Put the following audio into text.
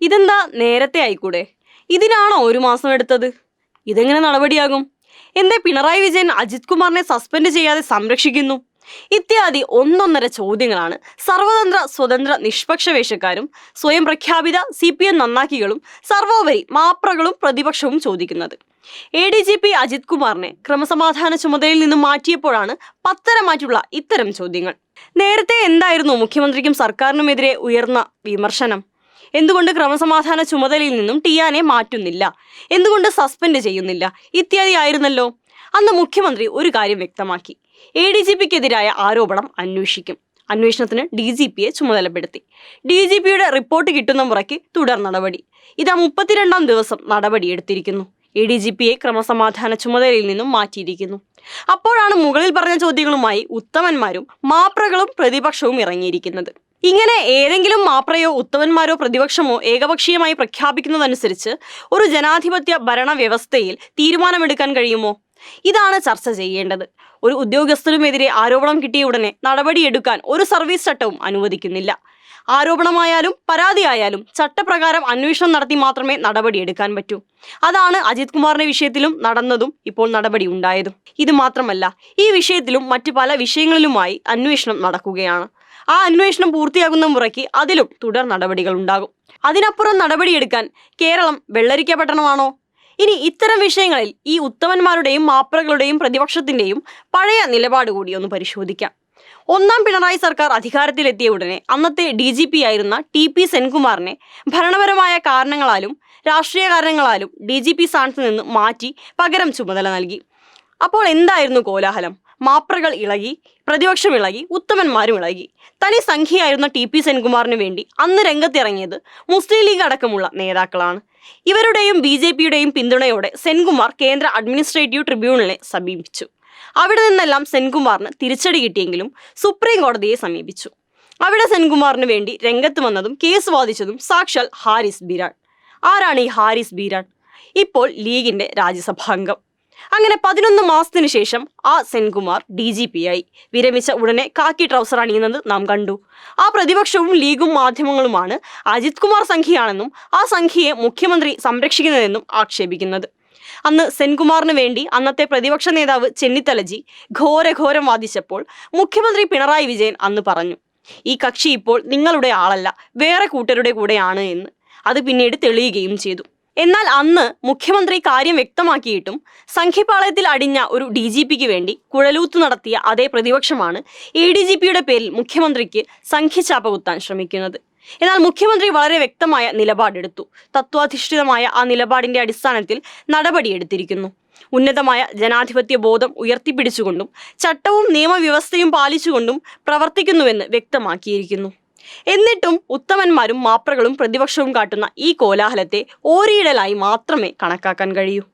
ഇതെന്താ നേരത്തെ ആയിക്കൂടെ? ഇതിനാണോ ഒരു മാസം എടുത്തത്? ഇതെങ്ങനെ നടപടിയാകും? എന്തേ പിണറായി വിജയൻ അജിത് കുമാറിനെ സസ്പെൻഡ് ചെയ്യാതെ സംരക്ഷിക്കുന്നു? ഇത്യാദി ഒന്നൊന്നര ചോദ്യങ്ങളാണ് സർവതന്ത്ര സ്വതന്ത്ര നിഷ്പക്ഷ വേഷക്കാരും സ്വയം പ്രഖ്യാപിത സി പി എം നന്നാക്കികളും സർവോപരി മാപ്രകളും പ്രതിപക്ഷവും ചോദിക്കുന്നത്. A D G P Ajith കുമാറിനെ ക്രമസമാധാന ചുമതലയിൽ നിന്നും മാറ്റിയപ്പോഴാണ് പത്തരമായിട്ടുള്ള ഇത്തരം ചോദ്യങ്ങൾ. നേരത്തെ എന്തായിരുന്നു മുഖ്യമന്ത്രിക്കും സർക്കാരിനുമെതിരെ ഉയർന്ന വിമർശനം? എന്തുകൊണ്ട് ക്രമസമാധാന ചുമതലയിൽ നിന്നും ടിയാനെ മാറ്റുന്നില്ല? എന്തുകൊണ്ട് സസ്പെൻഡ് ചെയ്യുന്നില്ല? ഇത്യാദി ആയിരുന്നല്ലോ. അന്ന് മുഖ്യമന്ത്രി ഒരു കാര്യം വ്യക്തമാക്കി. എ ഡി ജി പിക്കെതിരായ ആരോപണം അന്വേഷിക്കും. അന്വേഷണത്തിന് ഡി ജി പിയെ ചുമതലപ്പെടുത്തി. ഡി ജി പിയുടെ റിപ്പോർട്ട് കിട്ടുന്ന മുറയ്ക്ക് തുടർ നടപടി. ഇതാ മുപ്പത്തിരണ്ടാം ദിവസം നടപടിയെടുത്തിരിക്കുന്നു. എ ഡി ജി പിയെ ക്രമസമാധാന ചുമതലയിൽ നിന്നും മാറ്റിയിരിക്കുന്നു. അപ്പോഴാണ് മുകളിൽ പറഞ്ഞ ചോദ്യങ്ങളുമായി ഉത്തമന്മാരും മാപ്രകളും പ്രതിപക്ഷവും ഇറങ്ങിയിരിക്കുന്നത്. ഇങ്ങനെ ഏതെങ്കിലും മാപ്രയോ ഉത്തമന്മാരോ പ്രതിപക്ഷമോ ഏകപക്ഷീയമായി പ്രഖ്യാപിക്കുന്നതനുസരിച്ച് ഒരു ജനാധിപത്യ ഭരണ വ്യവസ്ഥയിൽ തീരുമാനമെടുക്കാൻ കഴിയുമോ? ഇതാണ് ചർച്ച ചെയ്യേണ്ടത്. ഒരു ഉദ്യോഗസ്ഥനുമെതിരെ ആരോപണം കിട്ടിയ ഉടനെ നടപടിയെടുക്കാൻ ഒരു സർവീസ് ചട്ടവും അനുവദിക്കുന്നില്ല. ആരോപണമായാലും പരാതിയായാലും ചട്ടപ്രകാരം അന്വേഷണം നടത്തി മാത്രമേ നടപടിയെടുക്കാൻ പറ്റൂ. അതാണ് അജിത് കുമാറിന്റെ വിഷയത്തിലും നടന്നതും ഇപ്പോൾ നടപടി ഉണ്ടായതും. ഇത് മാത്രമല്ല ഈ വിഷയത്തിലും മറ്റു പല വിഷയങ്ങളിലുമായി അന്വേഷണം നടക്കുകയാണ്. ആ അന്വേഷണം പൂർത്തിയാകുന്ന മുറയ്ക്ക് അതിലും തുടർ നടപടികൾ ഉണ്ടാകും. അതിനപ്പുറം നടപടിയെടുക്കാൻ കേരളം വെള്ളരിക്കപ്പെട്ടണമാണോ ഇനി ഇത്തരം വിഷയങ്ങളിൽ ഈ ഉത്തമന്മാരുടെയും മാപ്രകളുടെയും പ്രതിപക്ഷത്തിന്റെയും പഴയ നിലപാട് കൂടി ഒന്ന് പരിശോധിക്കാം. ഒന്നാം പിണറായി സർക്കാർ അധികാരത്തിലെത്തിയ ഉടനെ അന്നത്തെ ഡി ജി പി ആയിരുന്ന ടി പി സെൻകുമാറിനെ ഭരണപരമായ കാരണങ്ങളാലും രാഷ്ട്രീയ കാരണങ്ങളാലും ഡി ജി പി സ്ഥാനത്ത് നിന്ന് മാറ്റി പകരം ചുമതല നൽകി. അപ്പോൾ എന്തായിരുന്നു കോലാഹലം? മാപ്രകൾ ഇളകി പ്രതിപക്ഷം ഇളകി ഉത്തമന്മാരും ഇളകി. തനി സംഖ്യയായിരുന്ന ടി പി സെൻകുമാറിന് വേണ്ടി അന്ന് രംഗത്തിറങ്ങിയത് മുസ്ലിം ലീഗ് അടക്കമുള്ള നേതാക്കളാണ്. ഇവരുടെയും ബി ജെ പിയുടെയും പിന്തുണയോടെ സെൻകുമാർ കേന്ദ്ര അഡ്മിനിസ്ട്രേറ്റീവ് ട്രിബ്യൂണലിനെ സമീപിച്ചു. അവിടെ നിന്നെല്ലാം സെൻകുമാറിന് തിരിച്ചടി കിട്ടിയെങ്കിലും സുപ്രീം കോടതിയെ സമീപിച്ചു. അവിടെ സെൻകുമാറിന് വേണ്ടി രംഗത്ത് വന്നതും കേസ് വാദിച്ചതും സാക്ഷാൽ ഹാരിസ് ബീരാൻ ആരാണ് ഈ ഹാരിസ് ബീരാൻ ഇപ്പോൾ ലീഗിന്റെ രാജ്യസഭാംഗം അങ്ങനെ പതിനൊന്ന് മാസത്തിനു ശേഷം ആ സെൻകുമാർ ഡി ജി പി ആയി വിരമിച്ച ഉടനെ കാക്കി ട്രൗസർ അണിയുന്നത് നാം കണ്ടു. ആ പ്രതിപക്ഷവും ലീഗും മാധ്യമങ്ങളുമാണ് അജിത് കുമാർ സംഖ്യയാണെന്നും ആ സംഖ്യയെ മുഖ്യമന്ത്രി സംരക്ഷിക്കുന്നതെന്നും ആക്ഷേപിക്കുന്നത്. അന്ന് സെൻകുമാറിന് വേണ്ടി അന്നത്തെ പ്രതിപക്ഷ നേതാവ് ചെന്നിത്തലജി ഘോരഘോരം വാദിച്ചപ്പോൾ മുഖ്യമന്ത്രി പിണറായി വിജയൻ അന്ന് പറഞ്ഞു ഈ കക്ഷി ഇപ്പോൾ നിങ്ങളുടെ ആളല്ല വേറെ കൂട്ടരുടെ കൂടെയാണ് എന്ന്. അത് പിന്നീട് തെളിയുകയും ചെയ്തു. എന്നാൽ അന്ന് മുഖ്യമന്ത്രി കാര്യം വ്യക്തമാക്കിയിട്ടും സംഘിപ്പാളയത്തിൽ അടിഞ്ഞ ഒരു ഡി ജി പിക്ക് വേണ്ടി കുഴലൂത്ത് നടത്തിയ അതേ പ്രതിപക്ഷമാണ് എ ഡി ജി പിയുടെ പേരിൽ മുഖ്യമന്ത്രിക്ക് സംഖ്യചാപ കുത്താൻ ശ്രമിക്കുന്നത്. എന്നാൽ മുഖ്യമന്ത്രി വളരെ വ്യക്തമായ നിലപാടെടുത്തു. തത്വാധിഷ്ഠിതമായ ആ നിലപാടിന്റെ അടിസ്ഥാനത്തിൽ നടപടിയെടുത്തിരിക്കുന്നു. ഉന്നതമായ ജനാധിപത്യ ബോധം ഉയർത്തിപ്പിടിച്ചുകൊണ്ടും ചട്ടവും നിയമവ്യവസ്ഥയും പാലിച്ചുകൊണ്ടും പ്രവർത്തിക്കുന്നുവെന്ന് വ്യക്തമാക്കിയിരിക്കുന്നു. എന്നിട്ടും ഉത്തമന്മാരും മാപ്രകളും പ്രതിപക്ഷവും കാട്ടുന്ന ഈ കോലാഹലത്തെ ഓരിയിടലായി മാത്രമേ കണക്കാക്കാൻ കഴിയൂ.